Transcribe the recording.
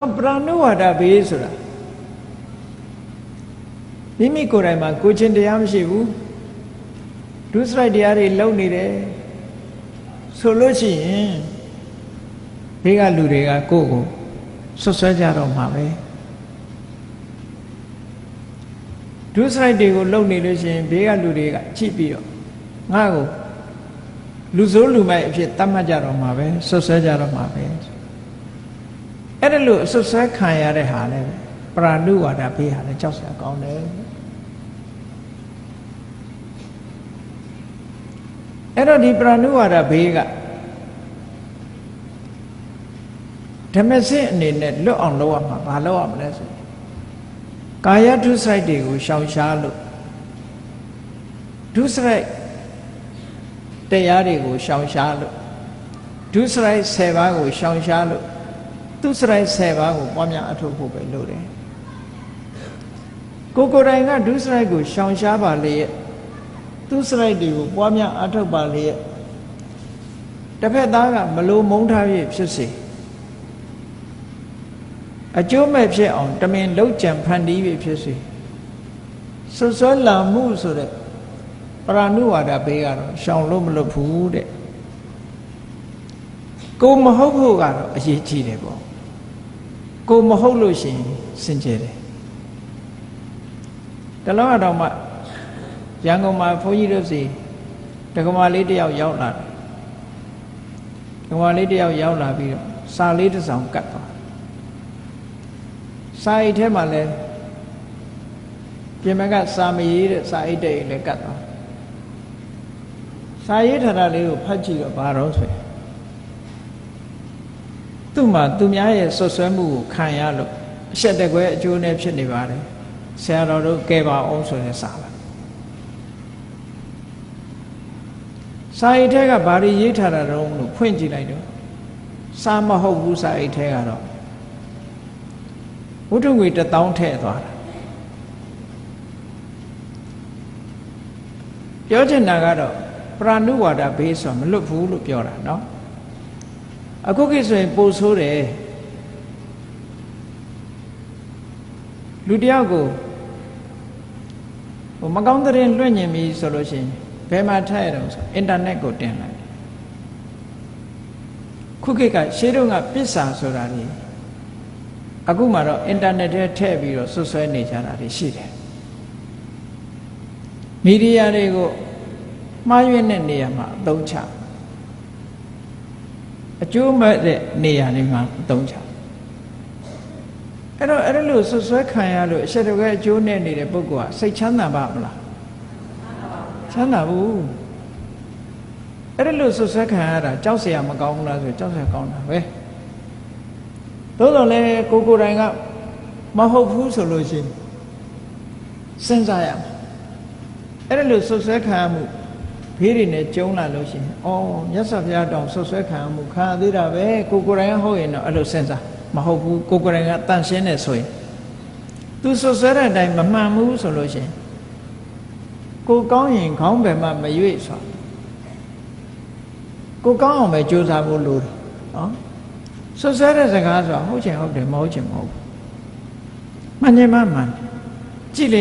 ပရဏုဝါဒဘေးဆိုတာမိမိကိုယ်တိုင်မှာကိုချင်းတရားမရှိဘူးဒုစရိုက်တရားတွေလုံနေတယ်ဆိုလို့ရှိရင်ဘေးကလူတွေကကိုယ့်ကိုဆွဆွဲကြတော့မှာပဲဒုစရိုက်တွေကိုလုံနေလို့ရှိရင်ဘေးကလူတွေကကြည့်ပြီးတော့ငါ့ကိုလူဆိုးလူမိုက်အဖြစ်တတ်မှတ်ကြတော့မှာပဲဆွဆွဲကြတော့မှာပဲ အဲ့ဒါလို့အဆွဆွဲခံရတဲ့ဟာလဲပရာဏုဝါဒဘေးဟာလဲကြောက်စရာကောင်းတယ်အဲ့တော့ဒီပရာဏုဝါဒဘေးကဓမ္မစစ်အနေနဲ့လွတ်အောင်လုပ်ရမှာဘာလုပ်ရမလဲဆိုကာယဒုစရိုက်တွေကိုရှောင်ရှားလို့ဒုစရိုက်တရားတွေကိုရှောင်ရှားလို့ဒုစရိုက်10ပါးကိုရှောင်ရှားလို့ သူစရိုက်10ပါးကိုပွားများအထုတ်ဖို့ပဲလုပ်တယ်ကိုကိုယ်တိုင်ကဒုစရိုက်ကိုရှောင်ရှားပါလေရဲ့သူစရိုက်တွေကိုပွားများအထုတ်ပါလေရဲ့တစ်ဖက်သားကမလိုမုန်းထားပြည့်ဖြစ်စေအကျိုးမဲ့ဖြစ်အောင်တမင်လှုပ်ကြံဖန်တီးပြည့်ဖြစ်စေဆွဆွဲလာမှုဆိုတဲ့ပရဏုဝါဒဘေးကတော့ရှောင်လို့မလွတ်ဘူးတဲ့ကိုမဟုတ်ဖို့ကတော့အရေးကြီးတယ်ပေါ့ ကိုမဟုတ်လို့ရှိရင်စင်ကြယ်တယ်တလောကတော့မှရန်ကုန်မှာဘုန်းကြီးတို့စီတက္ကမလေးတယောက်ရောက်လာတယ်တက္ကမလေးတယောက်ရောက်လာပြီးတော့စာလေးတစ်စောင်ကတ်သွားစာအိတ်ထဲမှာလဲပြင်မကစာမရေးတဲ့စာအိတ်တဲ့လည်းကတ်သွားစာရေးထားတာလေးကိုဖတ်ကြည့်တော့ဘာတော့ဆိုရင် သူ့မှာသူများရဲ့ဆွဆွဲမှုကိုခံရလို့အဆက်တကွဲအကျိုးနဲ့ဖြစ်နေပါတယ်ဆရာတော်တို့ကဲပါအောင်ဆိုတဲ့စာပါစာအိတ်ထဲကဘာတွေရေးထားတာတော့လို့ဖွင့်ကြည့်လိုက်တော့စာမဟုတ်ဘူးစာအိတ်ထဲကတော့ဝတ္ထုငွေတစ်တောင်းထည့်သွားတာပြောချင်တာကတော့ပရဏုဝါဒဘေးဆိုမလွတ်ဘူးလို့ပြောတာเนาะ အခုခေတ်ဆိုရင်ပိုဆိုးတယ်လူတယောက်ကိုဟိုမကောင်းတဲ့ရင်လွှင့်ညင်ပြီဆိုလို့ရှိရင်ဘယ်မှာထည့်ရတော့ဆိုအင်တာနက်ကိုတင်လိုက်ခုခေတ်ကရှေးတုန်းကပစ္စာဆိုတာนี่အခုမှတော့အင်တာနက်ထဲထည့်ပြီးတော့ဆွဆွဲနေကြတာတွေရှိတယ်မီဒီယာတွေကိုမှားယွင်းတဲ့နေရာမှာအသုံးချ အကျိုးမဲ့တဲ့နေရာတွေမှာအသုံးချအဲ့တော့အဲ့လိုဆွဆွဲခံရလို့အရှက်တကယ်အကျိုးနဲ့နေတဲ့ပုဂ္ဂိုလ်ကစိတ်ချမ်းသာပါမလားချမ်းသာဘူးအဲ့လိုဆွဆွဲခံရတာကြောက်စရာမကောင်းဘူးလားဆိုကြောက်စရာကောင်းတာပဲသို့တော်လည်းကိုကိုတိုင်ကမဟုတ်ဘူးဆိုလို့ရှိရင်စဉ်းစားရမှာအဲ့လိုဆွဆွဲခံရမှု ဘေးတွေနဲ့ကျုံလာလို့ရှိရင်အော်မြတ်စွာဘုရားတောင်ဆွဆွဲခံရမှုခံရသေးတာပဲကိုကိုယ်တိုင်ဟုတ်ရင်တော့အဲ့လိုစဉ်းစားမဟုတ်ဘူးကိုကိုယ်တိုင်ကတန့်ရှင်းနေဆိုရင်သူဆွဆွဲတဲ့အတိုင်းမမှန်ဘူးဆိုလို့ရှိရင်ကိုကောင်းရင်ခေါင်းပဲမှမရွေ့ဆိုကိုကောင်းအောင်ပဲကြိုးစားဖို့လိုတယ်နော်ဆွဆွဲတဲ့စကားဆိုတာဟုတ်ချင်ဟုတ်တယ်မဟုတ်ချင်မဟုတ်ဘူးမှန်ချင်မှမှန်ကြည့်လေ